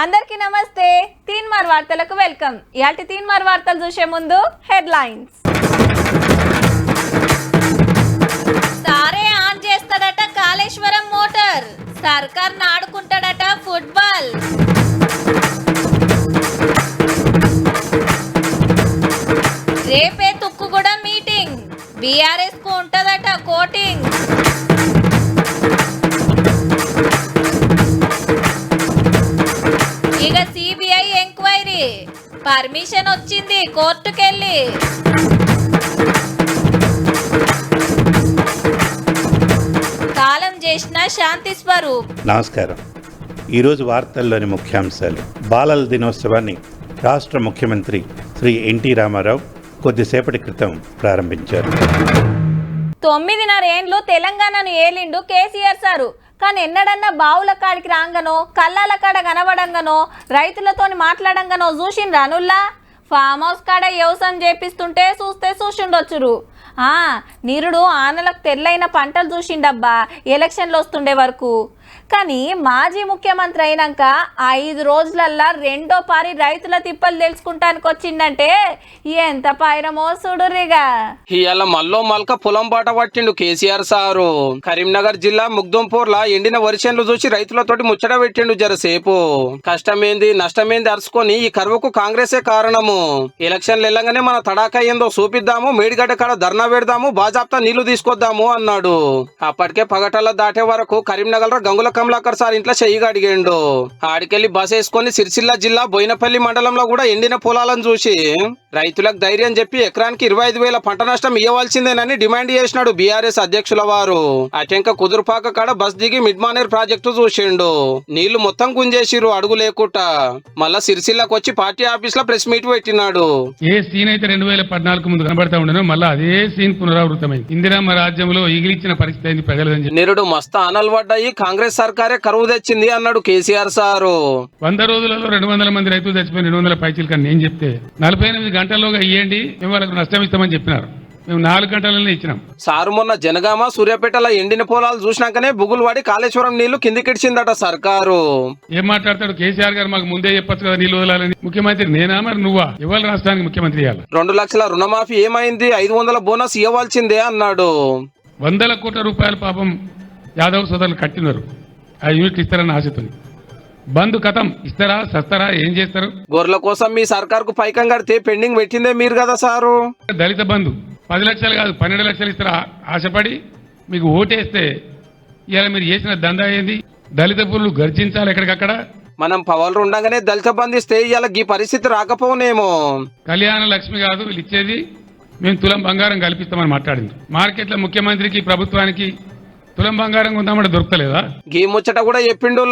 అందరికీ నమస్తే. తీన్ మార్ వార్తలకు వెల్కమ్. ఇలాంటి తీన్ మార్ వార్తలు చూసే ముందు హెడ్లైన్స్. సారే ఆన్ చేస్తాడట కాళేశ్వరం మోటార్. సర్కార్ నాడుకుంటాడట ఫుట్బాల్. రేపే తుక్కుగూడ మీటింగ్. బీఆర్ఎస్కు ఉంటదట కోటింగ్. పర్మిషన్ వచ్చింది కోర్టుకెళ్ళి. కాలం చేసిన శాంతి స్వరూప్. నమస్కారం. ఈరోజు వార్తల్లోని ముఖ్యాంశాలు. బాలల దినోత్సవాన్ని రాష్ట్ర ముఖ్యమంత్రి శ్రీ ఎన్టీ రామారావు కొద్దిసేపటి క్రితం ప్రారంభించారు. తొమ్మిదిన్నర ఏండ్లు తెలంగాణను ఏలిండు కేసీఆర్ సారు. కానీ ఎన్నడన్నా బావుల కాడికి రాంగనో కళ్ళాల కాడ కనబడంగానో రైతులతోని మాట్లాడంగానో చూసిండ్రా అనుల్లా ఫామ్ హౌస్ కాడ వ్యవసాయం చేపిస్తుంటే చూస్తే చూసిండొచ్చురు. ఆ నిరుడు ఆనలకు తెల్లైన పంటలు చూసిండబ్బా ఎలక్షన్లు వస్తుండే వరకు. కానీ మాజీ ముఖ్యమంత్రి అయినాక ఐదు రోజులల్లా రెండో పారి రైతుల తిప్పలు తెలుసుకుంటానికి వచ్చిందంటే ఎంత పాయనమో సుడురిగా ఇవాళ మల్లో మల్క పొలం బాట పట్టిండు కేసీఆర్ సారు. కరీంనగర్ జిల్లా ముగ్దంపూర్లా ఎండిన వరిసేన్లు చూసి రైతులతోటి ముచ్చట పెట్టిండు జరసేపు. కష్టమేంది నష్టమేంది అరుచుకొని ఈ కరువుకు కాంగ్రెసే కారణము. ఎలక్షన్లు వెళ్ళగానే మన తడాకా ఏందో చూపిద్దాము మేడిగడ్డ కాడ ధర్నా పెడదాము బాజాప్తా నీళ్ళు తీసుకొద్దాము అన్నాడు. అప్పటికే పగటల దాటే వరకు కరీంనగర్ గంగుల కమలాకర్ సార్ ఇంట్లో చెయ్యిగా అడిగాడు. ఆడికెళ్ళి బస్ వేసుకొని సిరిసిల్ల జిల్లా బోయినపల్లి మండలంలో కూడా ఎండిన పొలాలను చూసి రైతులకు ధైర్యం చెప్పి ఎకరానికి ఇరవై ఐదు వేల పంట నష్టం ఇవ్వాల్సిందేనని డిమాండ్ చేసినాడు బీఆర్ఎస్ అధ్యక్షుల వారు. అటెంక కుదురుపాక కాడ బస్ దిగి మిడ్ మానేర్ ప్రాజెక్టు చూసిండు. నీళ్ళు మొత్తం గుంజేసిరు అడుగు లేకుట. మళ్ళా సిరిసిల్లకు వచ్చి పార్టీ ఆఫీస్లో ప్రెస్ మీట్ పెట్టినాడు. ఏ సీన్ అయితే రెండు వేల పద్నాలుగు ముందు కనబడతా ఉండనో మళ్ళీ అదే సీన్ పునరావృతమైంది. ఇందిరమ్మ రాజ్యంలో ఈగిలిచ్చిన పరిస్థితి అయింది ప్రజలదని చెప్పి. నిరుడు మస్తు పడ్డాయి కాంగ్రెస్ సర్కారే కరువు తెచ్చింది అన్నాడు కేసీఆర్ సారు. వంద రోజులలో రెండు వందల మంది రైతులు చచ్చిపోయి రెండు వందల పైచీలు కానీ నేను చెప్తే నలభై ఎనిమిది గంటల్లోగా ఇవ్వండి మేము వాళ్ళకు నష్టం ఇస్తామని చెప్పినారు. మేము నాలుగు గంటలనే ఇచ్చినాం. సారు మొన్న జనగామ సూర్యాపేటల ఎండిన పొలాలు చూసినాకనే బుగులు పడి కాళేశ్వరం నీళ్ళు కిందికిడిచిందట సర్కారు. ఏం మాట్లాడతాడు? కేసీఆర్ గారు మాకు ముందే చెప్పొచ్చు కదా నీళ్ళు వదలాలని. ముఖ్యమంత్రి నేనా మరి నువ్వా? ఇవాళ రాష్ట్రానికి ముఖ్యమంత్రి ఇవ్వాలి రెండు లక్షల రుణమాఫీ ఏమైంది? ఐదు వందల బోనస్ ఇవ్వాల్సిందే అన్నాడు. వందల కోట్ల రూపాయల పాపం యాదవ్ సోదరులు కట్టినారు. ఆ యూనిట్ ఇస్తారని ఆశతో బంధు కథం ఇస్తారా సస్తారా ఏం చేస్తారు? గొర్రెల కోసం మీ సర్కార్కు పైకం కడితే పెండింగ్ పెట్టిందే మీరు కదా సారు? దళిత బంధు పది లక్షలు కాదు పన్నెండు లక్షలు ఇస్తారా? ఆశపడి మీకు ఓటేస్తే ఇవాళ మీరు చేసిన దందా ఏంది? దళిత పురులు గర్జించాలి ఎక్కడికక్కడ? మనం పవర్లు ఉండగానే దళిత బంధిస్తే ఇవాళ ఈ పరిస్థితి రాకపోనేమో. కళ్యాణ లక్ష్మి కాదు వీళ్ళు ఇచ్చేది. మేము తులం బంగారం కల్పిస్తామని మాట్లాడింది. మార్కెట్లో ముఖ్యమంత్రికి ప్రభుత్వానికి తులం బంగారం ఉందామంటే దొరకలేదా గీ ముచ్చట కూడా చెప్పిండు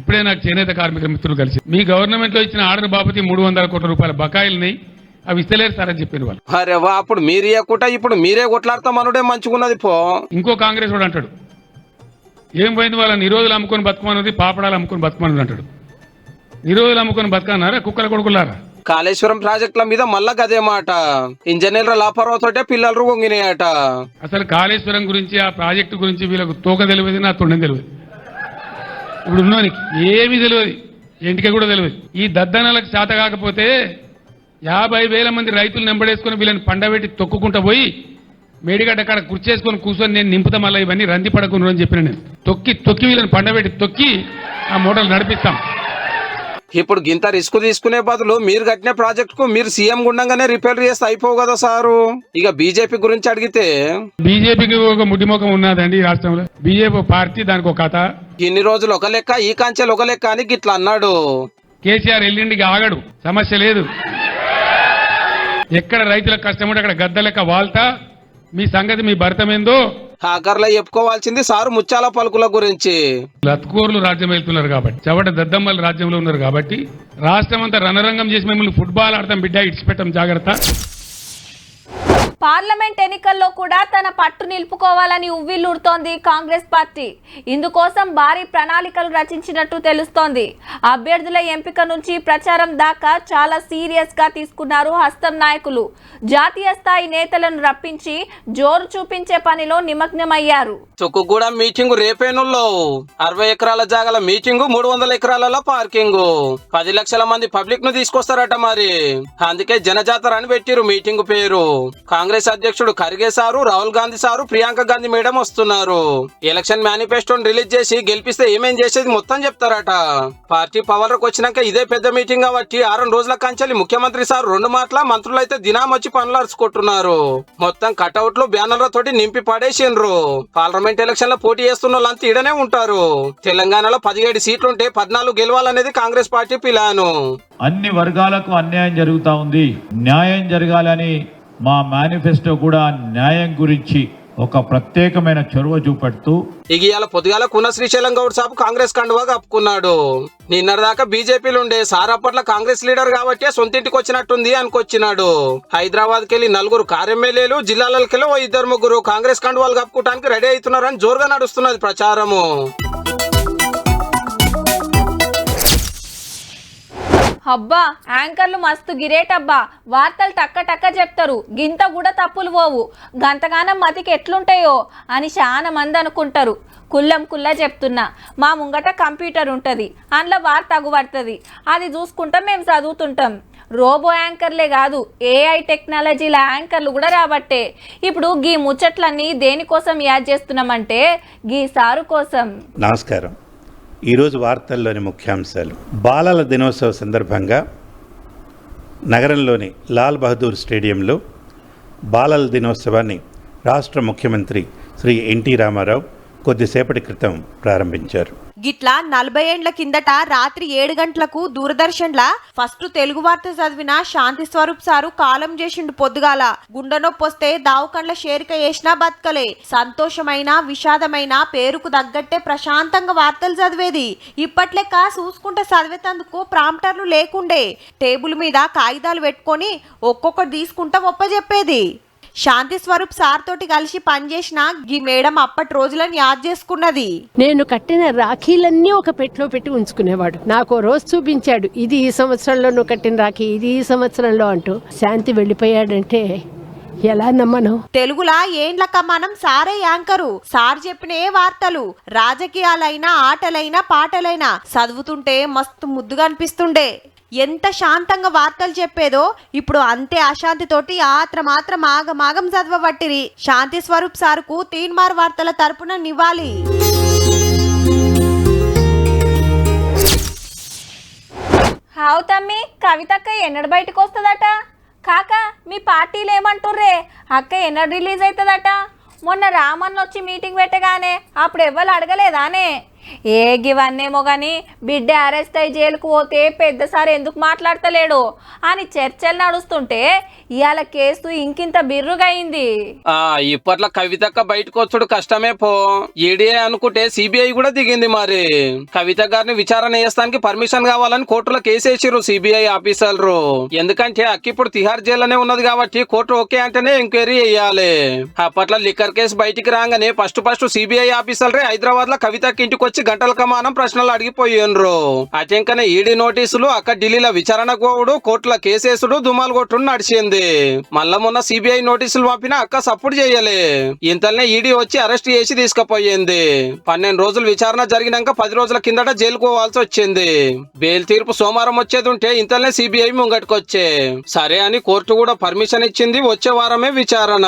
ఇప్పుడే నాకు చేనేత కార్మిక మిత్రులు కలిసి. మీ గవర్నమెంట్లో ఇచ్చిన ఆర్డర్ బాపతి మూడు వందల కోట్ల రూపాయల బకాయిల్ని అవి ఇస్తలేరు సార్ అని చెప్పారు వాళ్ళు. అరే వా అప్పుడు మీరు ఇవ్వకుండా ఇప్పుడు మీరే కొట్లాడతామనుడే మంచుకున్నది పో. ఇంకో కాంగ్రెస్ వాడు అంటాడు. ఏం పోయింది వాళ్ళ నిరోధులు అమ్ముకొని బతుకమన్నది పాపడాలు అమ్ముకొని బతుకమన్నది అంటాడు. నిరోధులు అమ్ముకొని బతకన్నారా కుక్కల కొడుకులారా? కాళేశ్వరం ప్రాజెక్టుల మీద మళ్ళా గదే మాట. ఇంజనీర్ల లాపరవతోటే పిల్లలు వంగినాయట. అసలు కాళేశ్వరం గురించి ఆ ప్రాజెక్టు గురించి వీళ్ళకు తోక తెలియదు నా తొండం తెలియదు. ఇప్పుడు ఉన్నోనికి ఏమీ తెలియదు. ఇంటికి కూడా తెలియదు. ఈ దద్దనలకు చేత కాకపోతే యాభై వేల మంది రైతులు నెంబడేసుకొని వీళ్ళని పండబెట్టి తొక్కుకుంటా పోయి మేడిగడ్డ కాడ కుర్చేసుకొని కూర్చొని నేను నింపుతా మళ్ళీ ఇవన్నీ రంది పడకుండా అని చెప్పిన నేను. తొక్కి తొక్కి వీళ్ళని పండబెట్టి తొక్కి ఆ మూటలు నడిపిస్తాం. ఇప్పుడు గింత రిస్క్ తీసుకునే బదులు మీరు కట్టిన ప్రాజెక్ట్కు మీరు సీఎం గుండంగానే రిపేర్ చేస్తే అయిపోవు కదా సారు. ఇక బీజేపీ గురించి అడిగితే బీజేపీకి ఒక ముడిముఖం ఉన్నదండి రాష్ట్రంలో. బీజేపీ పార్టీ దానికి ఒక కథ. ఇన్ని రోజులు ఒక లెక్క ఈ కాంచెలు ఒక లెక్క అని గిట్లా అన్నాడు. కేసీఆర్ ఎల్లుండికి ఆగడు సమస్య లేదు. ఎక్కడ రైతులకు కష్టం ఉంటే అక్కడ గద్ద లెక్క వాల్తా మీ సంగతి మీ భర్తమేందో? హాకర్లో చెప్పుకోవాల్సింది సారు ముత్యాల పలుకుల గురించి. లత్కూర్లు రాజ్యం వెళ్తున్నారు కాబట్టి చవట దద్దమ్మలు రాజ్యంలో ఉన్నారు కాబట్టి రాష్ట్రం అంతా రణరంగం చేసి మిమ్మల్ని ఫుట్బాల్ ఆడతాం బిడ్డ ఇడిచిపెట్టాం జాగ్రత్త. పార్లమెంట్ ఎన్నికల్లో కూడా తన పట్టు నిలుపుకోవాలని ఉవ్విల్లుడుతోంది కాంగ్రెస్ పార్టీ. ఇందుకోసం భారీ ప్రణాళికలు రచించినట్టు తెలుస్తోంది. అభ్యర్థుల ఎంపిక నుంచి ప్రచారం దాకా చాలా సీరియస్గా తీసుకున్నారు హస్తం నాయకులు. జాతీయ స్థాయి నేతలను రప్పించి జోరు చూపించే పనిలో నిమగ్నమయ్యారు. చుక్కుగూడ మీటింగ్ రేపేనుల్లో. అరవై ఎకరాల జాగల మీటింగ్ మూడు వందల ఎకరాలలో పార్కింగ్. పది లక్షల మంది పబ్లిక్ను తీసుకొస్తారట మరి. అందుకే జనజాతర అని పెట్టిరు మీటింగ్ పేరు. కాంగ్రెస్ కాంగ్రెస్ అధ్యక్షుడు Kharge sir Rahul Gandhi sir Priyanka Gandhi madam వస్తున్నారు. ఎలక్షన్ మేనిఫెస్టోని రిలీజ్ చేసి గెలిపిస్తే ఏమేం చేసేది మొత్తం చెప్తారట. పార్టీ పవర్ వచ్చినాక ఇదే పెద్ద మీటింగ్ కాబట్టి ఆరు రోజుల కంచెలి ముఖ్యమంత్రి సార్ రెండు మాటల మంత్రులు అయితే దినాం వచ్చి పనులు అరుచుకుంటున్నారు. మొత్తం కటౌట్లు బ్యానర్ల తోటి నింపి పడేసిండ్రు. పార్లమెంట్ ఎలక్షన్లో పోటీ చేస్తున్న వాళ్ళంతా ఈడనే ఉంటారు. తెలంగాణలో పదిహేడు సీట్లుంటే పద్నాలుగు గెలవాలనేది కాంగ్రెస్ పార్టీ పిలాను. అన్ని వర్గాలకు అన్యాయం జరుగుతా ఉంది. న్యాయం జరగాలని మా మేనిఫెస్టో కూడా న్యాయం గురించి ఒక ప్రత్యేకమైన చొరవ చూపెడుతూ ఇక ఇవాళ పొద్దుగాల కున్న శ్రీశైలం గౌడ్ సాబు కాంగ్రెస్ కండువా కప్పుకున్నాడు. నిన్నటిదాకా బీజేపీలు ఉండే సార్ అప్పట్లో కాంగ్రెస్ లీడర్ కాబట్టి సొంతింటికి వచ్చినట్టుంది అనుకొచ్చినాడు. హైదరాబాద్ కెళ్ళి నలుగురు కార్ ఎమ్మెల్యేలు జిల్లాలకెళ్ళి ఓ ఇద్దరు ముగ్గురు కాంగ్రెస్ కండువాలు కప్పుకోవడానికి రెడీ అవుతున్నారని జోరుగా నడుస్తున్నది ప్రచారము. అబ్బా యాంకర్లు మస్తు గిరేటబ్బా. వార్తలు టక్క టక్క చెప్తారు. గింత కూడా తప్పులు పోవు. గంతగానం మతికి ఎట్లుంటాయో అని చాలా మంది అనుకుంటారు. కుల్లం కుల్లా చెప్తున్నా. మా ముంగట కంప్యూటర్ ఉంటుంది. అందులో వార్త అగుపడుతుంది అది చూసుకుంటాం మేము చదువుతుంటాం. రోబో యాంకర్లే కాదు ఏఐ టెక్నాలజీల యాంకర్లు కూడా రాబట్టే. ఇప్పుడు గీ ముచ్చట్లన్నీ దేనికోసం యాడ్ చేస్తున్నామంటే గీ సారు కోసం. నమస్కారం. ఈరోజు వార్తల్లోని ముఖ్యాంశాలు. బాలల దినోత్సవ సందర్భంగా నగరంలోని లాల్ బహదూర్ స్టేడియంలో బాలల దినోత్సవాన్ని రాష్ట్ర ముఖ్యమంత్రి శ్రీ ఎన్టీ రామారావు కొద్దిసేపటి క్రితం ప్రారంభించారు. గిట్లా నలభై ఏండ్ల కిందట రాత్రి ఏడు గంటలకు దూరదర్శన్ల ఫస్ట్ తెలుగు వార్త చదివిన శాంతి స్వరూప్ సారు కాలం చేసిండు పొద్దుగాల. గుండె నొప్పి వస్తే దావుకండ్ల షేరిక వేసినా బతకలే. సంతోషమైన విషాదమైన పేరుకు తగ్గట్టే ప్రశాంతంగా వార్తలు చదివేది. ఇప్పట్లెక్క చూసుకుంటే చదివేతందుకు ప్రాంప్టర్లు లేకుండే. టేబుల్ మీద కాగితాలు పెట్టుకొని ఒక్కొక్కటి తీసుకుంటా ఒప్పజెప్పేది. శాంతి స్వరూప్ సార్ తోటి కలిసి పనిచేసిన గీ మేడం అప్పటి రోజులను యాద్ చేసుకున్నది. నేను కట్టిన రాఖీలన్నీ ఒక పెట్లో పెట్టి ఉంచుకునేవాడు. నాకు రోజు చూపించాడు ఇది ఈ సంవత్సరంలో నువ్వు కట్టిన రాఖీ ఇది ఈ సంవత్సరంలో అంటూ. శాంతి వెళ్ళిపోయాడంటే ఎలా నమ్మను? తెలుగులా ఏండ్లక మనం సారే యాంకరు. సార్ చెప్పిన ఏ వార్తలు రాజకీయాలైనా ఆటలైనా పాటలైనా చదువుతుంటే మస్తు ముద్దుగా అనిపిస్తుండే. ఎంత శాంతంగా వార్తలు చెప్పేదో ఇప్పుడు అంతే అశాంతితోటి ఆత్ర మాత్రం ఆగమాగం చదవబట్టిరి. శాంతి స్వరూప్ సార్కు తీన్మార్ వార్తల తరపున నివ్వాలి హావ్ తమ్మి కవితక్క ఎన్నడు బయటకు వస్తుందట? కాక మీ పార్టీలు ఏమంటుర్రే? అక్క ఎన్నడు రిలీజ్ అవుతుందట మొన్న రామన్న వచ్చి మీటింగ్ పెట్టగానే అప్పుడు ఎవ్వరు అడగలేదానే? ఏ గివన్నేమో కానీ బిడ్డ అరెస్ట్ అయ్యి జైలుకు పోతే పెద్దసారి ఎందుకు మాట్లాడతలేడు? అని చర్చలు నడుస్తుంటే ఇవాళ కేసు ఇంకింత బిర్రుగా అయింది ఆ ఇప్పట్లో కవితక్క బయటకు వచ్చుడు కష్టమే పో. ఈడీఏ అనుకుంటే సిబిఐ కూడా దిగింది మరి. కవిత గారిని విచారణ చేస్తానికి పర్మిషన్ కావాలని కోర్టులో కేసు సిబిఐ ఆఫీసర్లు. ఎందుకంటే అక్క ఇప్పుడు తిహార్ జైల్లోనే ఉన్నది కాబట్టి కోర్టు ఓకే అంటేనే ఎంక్వైరీ చేయాలి. అప్పట్లో లిక్కర్ కేసు బయటికి రాగానే ఫస్ట్ ఫస్ట్ సిబిఐ ఆఫీసర్లే హైదరాబాద్లో కవితకి ఇంటికి వచ్చి గంటల కమానం ప్రశ్నలు అడిగిపోయిండ్రు అటెంకనే ఈడీ నోటీసులు అక్క ఢిల్లీల విచారణ గోవుడు కోర్టుల కేసేసుడు దుమాలు కొట్టుడు నడిచింది. మళ్ళా మొన్న సిబిఐ నోటీసులు పంపిన అక్క సపోర్ట్ చేయలే. ఇంతలోనే ఈడీ వచ్చి అరెస్ట్ చేసి తీసుకుపోయింది. పన్నెండు రోజులు విచారణ జరిగినాక పది రోజుల కిందట జైలు పోవాల్సి వచ్చింది. బెయిల్ తీర్పు సోమవారం వచ్చేది ఉంటే ఇంతలోనే సిబిఐ ముంగట్టుకొచ్చే సరే అని కోర్టు కూడా పర్మిషన్ ఇచ్చింది వచ్చే వారమే విచారణ.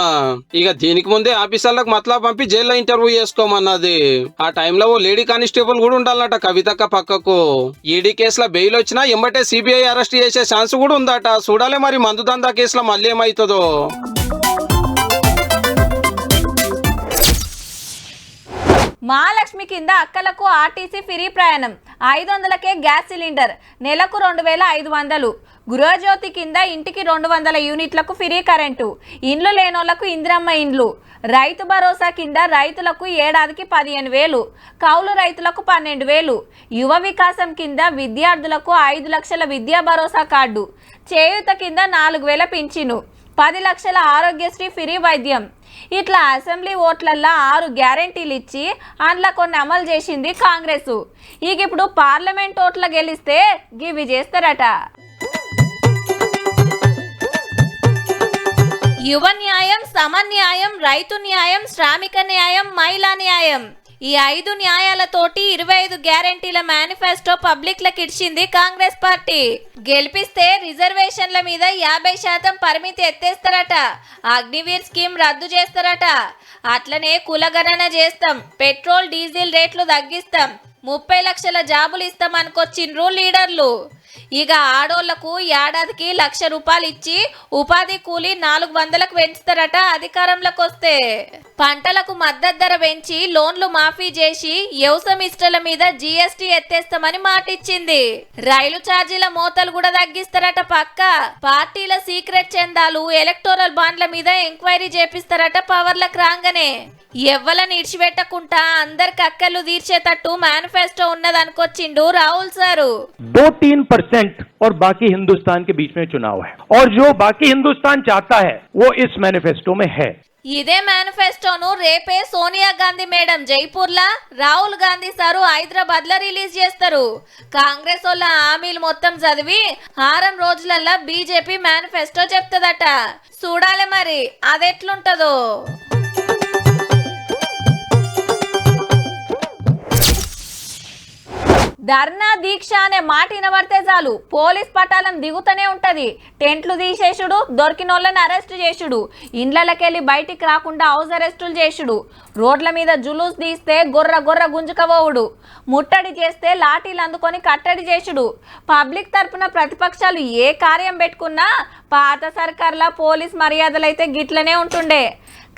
ఇక దీనికి ముందే ఆఫీసర్లకు మతలా పంపి జైల్లో ఇంటర్వ్యూ చేసుకోమన్నది. ఆ టైంలో ఓ లేడీ కానిస్టేబుల్ కూడా ఉండాలన్నట కవితక్క పక్కకు. ఈడీ కేసులో బెయిల్ వచ్చినా ఎంబటే సిబిఐ అరెస్ట్ చేసే ఛాన్స్ కూడా ఉందట. చూడాలి మరి మందు దందా కేసులో మళ్ళీ ఏమవుతుందో మహాలక్ష్మి కింద అక్కలకు ఆర్టీసీ ఫ్రీ ప్రయాణం. ఐదు వందలకే గ్యాస్ సిలిండర్. నెలకు రెండు వేల ఐదు వందలు. గృహజ్యోతి కింద ఇంటికి రెండు వందల యూనిట్లకు ఫ్రీ కరెంటు. ఇండ్లు లేనోళ్ళకు ఇందిరమ్మ ఇండ్లు. రైతు భరోసా కింద రైతులకు ఏడాదికి పదిహేను వేలు కౌలు రైతులకు పన్నెండు వేలు. యువ వికాసం కింద విద్యార్థులకు ఐదు లక్షల విద్యా భరోసా కార్డు. చేయూత కింద నాలుగు వేల పింఛను పది లక్షల ఆరోగ్యశ్రీ ఫ్రీ వైద్యం. ఇట్లా అసెంబ్లీ ఓట్లల్లో ఆరు గ్యారెంటీలు ఇచ్చి అందులో కొన్ని అమలు చేసింది కాంగ్రెస్. ఇక ఇప్పుడు పార్లమెంట్ ఓట్ల గెలిస్తే గివి చేస్తారట. యువ న్యాయం సమన్యాయం రైతు న్యాయం శ్రామిక న్యాయం మహిళా న్యాయం. ఈ ఐదు న్యాయాలతోటి ఇరవై ఐదు గ్యారంటీల మేనిఫెస్టో పబ్లిక్లకు ఇచ్చింది కాంగ్రెస్ పార్టీ. గెలిపిస్తే రిజర్వేషన్ల మీద యాభై శాతం పరిమితి ఎత్తేస్తారట. అగ్నివీర్ స్కీమ్ రద్దు చేస్తారట. అట్లనే కులగణన చేస్తాం. పెట్రోల్ డీజిల్ రేట్లు తగ్గిస్తాం. ముప్పై లక్షల జాబులు ఇస్తాం అనుకొచ్చిండ్రు లీడర్లు. ఇక ఆడోళ్ళకు ఏడాదికి లక్ష రూపాయలు ఇచ్చి ఉపాధి కూలి నాలుగు వందలకు పెంచుతారట అధికారంలోకి వస్తే పంటలకు మద్దతు ధర పెంచి లోన్లు మాఫీ చేసి వ్యవసాయ ఇష్టల మీద జీఎస్టీ ఎత్తేస్తామని మాటిచ్చింది. రైలు ఛార్జీల మోతలు కూడా తగ్గిస్తారట పక్క. పార్టీల సీక్రెట్ చందాలు ఎలక్టోరల్ బాండ్ల మీద ఎంక్వైరీ చేపిస్తారట పవర్లకు రాగానే ఎవ్వలని ఇడిచిపెట్టకుండా అందరికి అక్కలు తీర్చేటట్టు మేనిఫెస్టో ఉన్నదనుకొచ్చిండు రాహుల్ సారు. परसेंट और बाकी हिंदुस्तान के बीच में चुनाव है और जो बाकी हिंदुस्तान चाहता है वो इस मैनिफेस्टो में है ఇదే మేనిఫెస్టోను రేపే సోనియా గాంధీ మేడం జైపూర్లా రాహుల్ గాంధీ సారు హైదరాబాద్ లో రిలీజ్ చేస్తారు కాంగ్రెస్ వాళ్ళ హామీలు మొత్తం చదివి ఆరం రోజులల్లా బీజేపీ మేనిఫెస్టో చెప్తుందట చూడాలి మరి అదెట్లుంటదో ధర్నా దీక్ష అనే మాట వినబడితే చాలు. పోలీస్ పటాలం దిగుతూనే ఉంటది. టెంట్లు తీసేసుడు దొరికిన వాళ్ళని అరెస్ట్ చేసుడు ఇండ్లకెళ్ళి బయటికి రాకుండా హౌస్ అరెస్టులు చేసుడు రోడ్ల మీద జులూస్ తీస్తే గొర్ర గొర్ర గుంజుకపోవుడు ముట్టడి చేస్తే లాఠీలు అందుకొని కట్టడి చేసుడు పబ్లిక్ తరపున ప్రతిపక్షాలు ఏ కార్యం పెట్టుకున్నా పాత సర్కార్ల పోలీస్ మర్యాదలైతే గిట్లనే ఉంటుండే.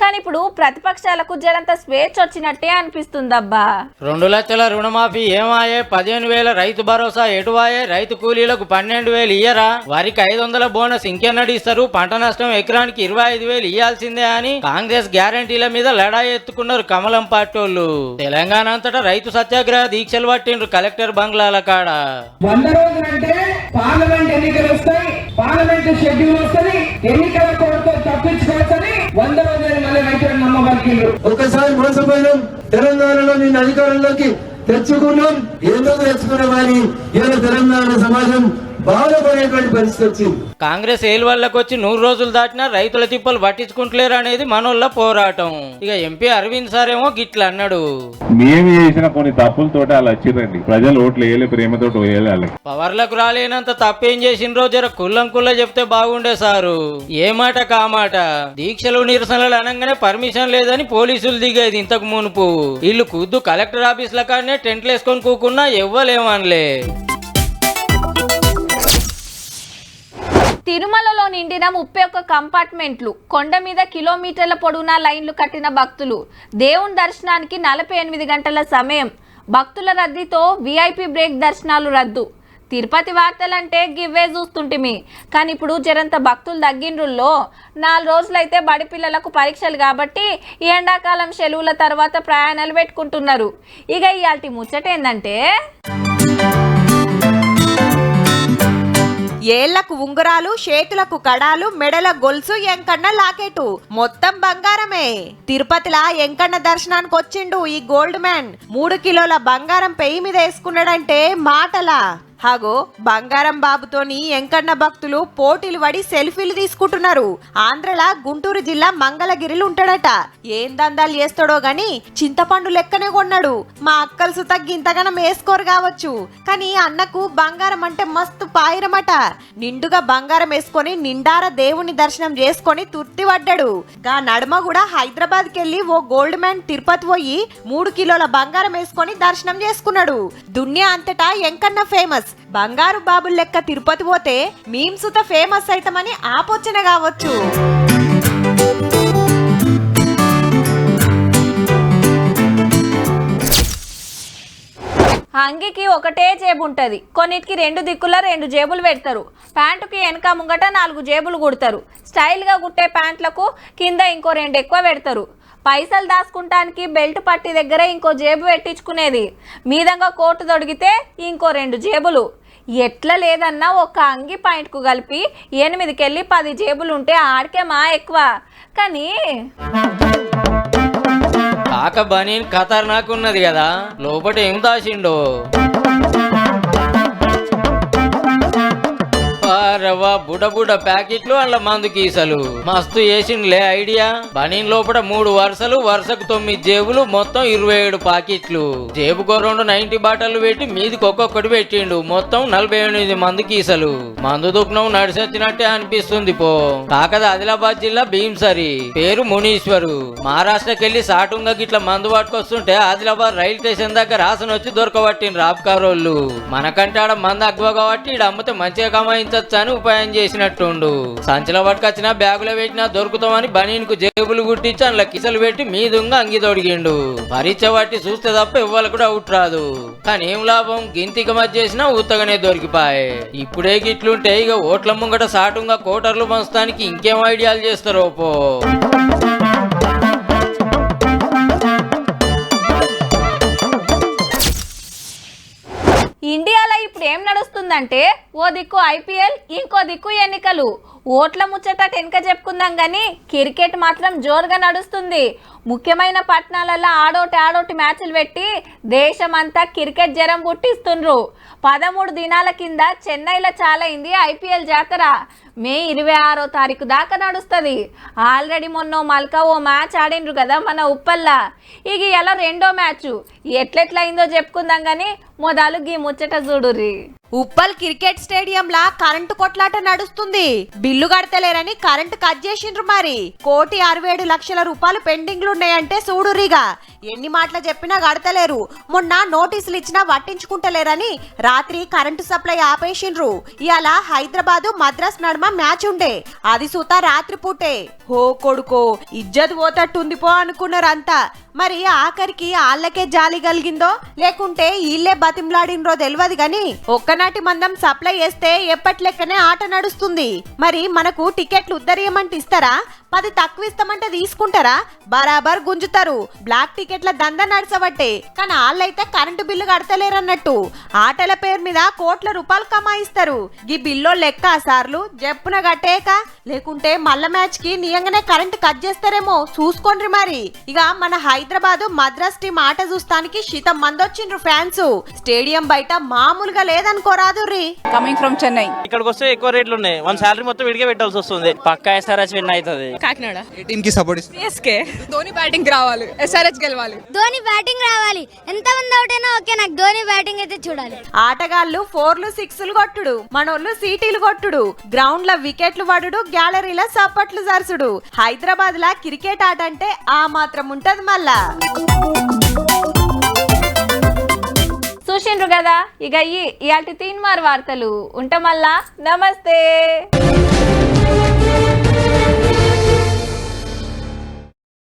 కానీ ఇప్పుడు ప్రతిపక్షాలకు జరంత స్వేచ్ఛ వచ్చినట్టే అనిపిస్తుందబ్బా. రెండు లక్షల రుణమాఫీ ఏమాయే? పదిహేను వేల రైతు భరోసా ఎటువాయే? రైతు కూలీలకు పన్నెండు వేలు ఇయ్యరా? వారికి ఐదు వందల బోనస్ ఇంకెన్నడు ఇస్తారు? పంట నష్టం ఎకరానికి ఇరవై ఐదు వేలు ఇయ్యాల్సిందే అని కాంగ్రెస్ గ్యారంటీల మీద లడాయి ఎత్తుకున్నారు కమలం పార్టోళ్ళు తెలంగాణ అంతటా రైతు సత్యాగ్రహ దీక్షలు పట్టిండ్రు కలెక్టర్ బంగ్లాల కాడ. వంద రోజులంటే పార్లమెంట్ ఎన్నికలు వస్తాయి. పార్లమెంట్ షెడ్యూల్ వస్తుంది. ఎన్నికల కోడ్తో తప్పించుకోవచ్చని వంద రోజులు మళ్ళీ ఒకసారి మోసపోయినాం తెలంగాణలో నిన్న అధికారంలోకి తెచ్చుకున్నాం. ఎందుకు తెచ్చుకున్నాం అని ఇవాళ తెలంగాణ సమాజం బాధపడేటువంటి పరిస్థితి వచ్చింది. కాంగ్రెస్ ఏలువల్లకు వచ్చి నూరు రోజులు దాటినా రైతుల తిప్పలు పట్టించుకుంటలేరు అనేది మనోళ్ళ పోరాటం. ఇక ఎంపీ అరవింద్ సార్ ఏమో గిట్ల అన్నాడు. మేము చేసిన కొన్ని తప్పులతోటి అలా వచ్చిరండి ప్రజలు ఓట్లు వేయలే ప్రేమతో వేయాలి. వాళ్ళకి పవర్లకు రాలేనంత తప్పేం చేసిండ్రో జర కుల్లం కుల్ల చెప్తే బాగుండే సారు. ఏ మాట కామాట దీక్షలు నిరసనలు అనగానే పర్మిషన్ లేదని పోలీసులు దిగేది ఇంతకు మునుపు. వీళ్ళు కుద్దు కలెక్టర్ ఆఫీసుల కాడనే టెంట్లు వేసుకొని కూకున్నా ఎవ్వలేమనలే. తిరుమలలో నిండిన ముప్పై ఒక్క కంపార్ట్మెంట్లు కొండ మీద కిలోమీటర్ల పొడవునా లైన్లు కట్టిన భక్తులు. దేవుని దర్శనానికి నలభై ఎనిమిది గంటల సమయం. భక్తుల రద్దీతో విఐపి బ్రేక్ దర్శనాలు రద్దు. తిరుపతి వార్తలంటే గివ్వే చూస్తుంటిమి. కానీ ఇప్పుడు జరంత భక్తులు తగ్గిండ్రుల్లో. నాలుగు రోజులైతే బడి పిల్లలకు పరీక్షలు కాబట్టి ఈ ఎండాకాలం సెలవుల తర్వాత ప్రయాణాలు పెట్టుకుంటున్నారు. ఇక ఇయాల్టి ముచ్చట ఏంటంటే ఏళ్ళకు ఉంగరాలు చేతులకు కడాలు మెడల గొలుసు ఎంకన్న లాకెటు. మొత్తం బంగారమే. తిరుపతిలా ఎంకన్న దర్శనానికి వచ్చిండు ఈ గోల్డ్ మ్యాన్. మూడు కిలోల బంగారం పెయి మీద వేసుకున్నాడంటే మాటలా. హగో బంగారం బాబుతోని ఎంకన్న భక్తులు పోటీలు పడి సెల్ఫీలు తీసుకుంటున్నారు. ఆంధ్రలా గుంటూరు జిల్లా మంగళగిరిలు ఉంటాడట. ఏం దందాలు చేస్తాడో గాని చింతపండు లెక్కనే కొన్నాడు. మా అక్కలు సుత గింతగనం వేసుకోరు కావచ్చు. కానీ అన్నకు బంగారం అంటే మస్తు పాయిరమట. నిండుగా బంగారం వేసుకొని నిండార దేవుని దర్శనం చేసుకొని తుర్తి పడ్డాడు. గా నడుమ కూడా హైదరాబాద్ వెళ్ళి ఓ గోల్డ్ మ్యాన్ తిరుపతి పోయి మూడు కిలోల బంగారం వేసుకొని దర్శనం చేసుకున్నాడు. దునియా అంతటా ఎంకన్న ఫేమస్. బంగారు బాబుల్ లెక్క తిరుపతి పోతే మీమ్సుత ఫేమస్ అయితమని ఆపోచన కావచ్చు. అంగికి ఒకటే జేబు ఉంటుంది కొన్నిటికి రెండు దిక్కుల రెండు జేబులు పెడతారు. ప్యాంటుకి వెనక ముంగట నాలుగు జేబులు కుడతారు. స్టైల్గా కుట్టే ప్యాంట్లకు కింద ఇంకో రెండు ఎక్కువ పెడతారు. పైసలు దాచుకుంటానికి బెల్ట్ పట్టి దగ్గర ఇంకో జేబు పెట్టించుకునేది. మీదంగా కోటు తొడిగితే ఇంకో రెండు జేబులు. ఎట్లా లేదన్నా ఒక అంగి పాయింట్కు కలిపి ఎనిమిదికెళ్ళి పది జేబులు ఉంటే ఆడికే మా ఎక్కువ. కానీ కాక బనీ ఖతర్నాక్ ఉన్నది కదా లోపట ఏం దాచిండో? రవ్వ బుడబుడ ప్యాకెట్లు అండ్ల మందు కీసలు. మస్తు వేసిండ్లే ఐడియా. బనీన్ లోపల మూడు వరుసలు వరుసకు తొమ్మిది జేబులు మొత్తం ఇరవై ఏడు పాకెట్లు జేబుకో రెండు నైన్టీ బాటలు పెట్టి మీదికి ఒక్కొక్కటి పెట్టిండు. మొత్తం నలభై ఎనిమిది మందు కీసలు. మందు దుఃఖం నడిసొచ్చినట్టే అనిపిస్తుంది పో. కాకద ఆదిలాబాద్ జిల్లా భీంసరి. పేరు మునీశ్వరు. మహారాష్ట్రకెళ్ళి సాటుంగా గిట్ల మందు పట్టుకొస్తుంటే ఆదిలాబాద్ రైల్ స్టేషన్ దగ్గర రాసన వచ్చి దొరకబట్టిన మనకంటే ఆడ మందు అగ్వ కాబట్టి ఈడ అమ్మితే మంచిగా కమాయించచ్చు అని ఉపాయం చేసినట్టుండు. సంచల పట్టుకొచ్చిన బ్యాగులో పెట్టినా దొరుకుతామని బనీన్కు జేబులు గుట్టించి అందులో కిసలు పెట్టి మీదుంగా అంగి తొడిగిండు. పరీక్ష పట్టి చూస్తే తప్ప ఇవ్వాలి కూడా అవుట్ రాదు. కానీ ఏం లాభం? గింతిక మధ్య చేసినా ఉత్తగానే దొరికిపాయే. ఇప్పుడే గిట్లుంటే ఇక ఓట్ల ముంగట సాటుంగా కోటర్లు పంచడానికి ఇంకేం ఐడియాలు చేస్తారో పో. ఇండియాలో ఇప్పుడు ఏం నడుస్తుందంటే ఓ దిక్కు ఐపీఎల్ ఇంకో దిక్కు ఎన్నికలు. ఓట్ల ముచ్చట వెనక చెప్పుకుందాం కానీ క్రికెట్ మాత్రం జోరుగా నడుస్తుంది. ముఖ్యమైన పట్టణాలలో ఆడోటి ఆడోటి మ్యాచ్లు పెట్టి దేశమంతా క్రికెట్ జ్వరం పుట్టిస్తుండ్రు. పదమూడు దినాల కింద చెన్నైలో చాలైంది ఐపీఎల్ జాతర. మే ఇరవై ఆరో తారీఖు దాకా నడుస్తుంది. ఆల్రెడీ మొన్న మల్కా ఓ మ్యాచ్ ఆడిండ్రు కదా మన ఉప్పల్లా. ఇక ఎలా రెండో మ్యాచ్. ఎట్లెట్లయిందో చెప్పుకుందాం కానీ మొదలు గీ ముచ్చట చూడుర్రి. ఉప్పల్ క్రికెట్ స్టేడియంలా కరెంటు కొట్లాట నడుస్తుంది. బిల్లు కడతలేరని కరెంటు కట్ చేసిండ్రు మరి. కోటి అరవై ఏడు లక్షల రూపాయలు పెండింగ్లు ఉన్నాయంటే చూడురిగా ఎన్ని మాటలు చెప్పినా కడతలేరు. మొన్న నోటీసులు ఇచ్చినా పట్టించుకుంటలేరని రాత్రి కరెంటు సప్లై ఆపేసిండ్రు. ఇలా హైదరాబాదు మద్రాస్ నడుమ మ్యాచ్ ఉండే. అది సూత రాత్రి పూటే హో కొడుకో ఇజ్జత్ పోతట్టుంది పో అనుకున్నారంతా. మరి ఆఖరికి ఆళ్ళకే జాలి కలిగిందో? లేకుంటే ఈళ్ళే బతిమలాడినరో తెలియదు గాని ఒక్కనాటి మందం సప్లై వేస్తే ఎప్పటి లెక్కనే ఆట నడుస్తుంది. మరి మనకు టికెట్లు ఉద్దరియమంటే ఇస్తారా? పది తక్కువ ఇస్తామంటే తీసుకుంటారా? బరాబర్ గుంజుతారు. బ్లాక్ టికెట్ల దంద నడచబట్టే. కానీ వాళ్ళైతే కరెంటు బిల్లు కడతలేరన్నట్టు. ఆటల పేరు మీద కోట్ల రూపాయలు కమాయిస్తారు. ఈ బిల్లో లెక్క సార్లు జప్పున కట్టేక లేకుంటే మల్ల మ్యాచ్కి నియంగానే కరెంటు కట్ చేస్తారేమో. చూసుకోండి మరి. ఇక మన హైదరాబాద్ మద్రాస్ టీం ఆట చూస్తానికి శీతం మంది వచ్చిండ్రు ఫ్యాన్స్. స్టేడియం బయట మామూలుగా లేదనుకోరాదు రీ. కమింగ్ ఫ్రమ్ చెన్నై ఇక్కడికి వస్తే ఎక్కువ రేట్లు ఉన్నాయి మన శాలరీ మొత్తం విడిగా పెట్టాల్సి వస్తుంది. పక్కా ఎస్ఆర్ఎస్ విన్ అవుతుంది. కాకినాడ. టీమ్కి సపోర్ట్ సిఎస్కే ధోని బ్యాటింగ్ రావాలి. ఎస్ఆర్హెచ్ గెలవాలి. ధోని బ్యాటింగ్ రావాలి. ఎంత మంది అవుట్ అయినా ఓకే నాకు ధోని బ్యాటింగ్ అయితే చూడాలి. ఆటగాళ్ళు ఫోర్లు సిక్స్లు కొట్టుడు. మనోళ్ళు సీటీలు కొట్టుడు. గ్రౌండ్లో వికెట్లు పడుడు గ్యాలరీలో సప్పట్లు జరుసుడు. హైదరాబాద్ లా క్రికెట్ ఆట అంటే ఆ మాత్రం ఉంటది మళ్ళా. చూసిండ్రు కదా? ఇక ఈ ఇయాల్టి తీన్మార్ వార్తలు. ఉంటామల్లా నమస్తే.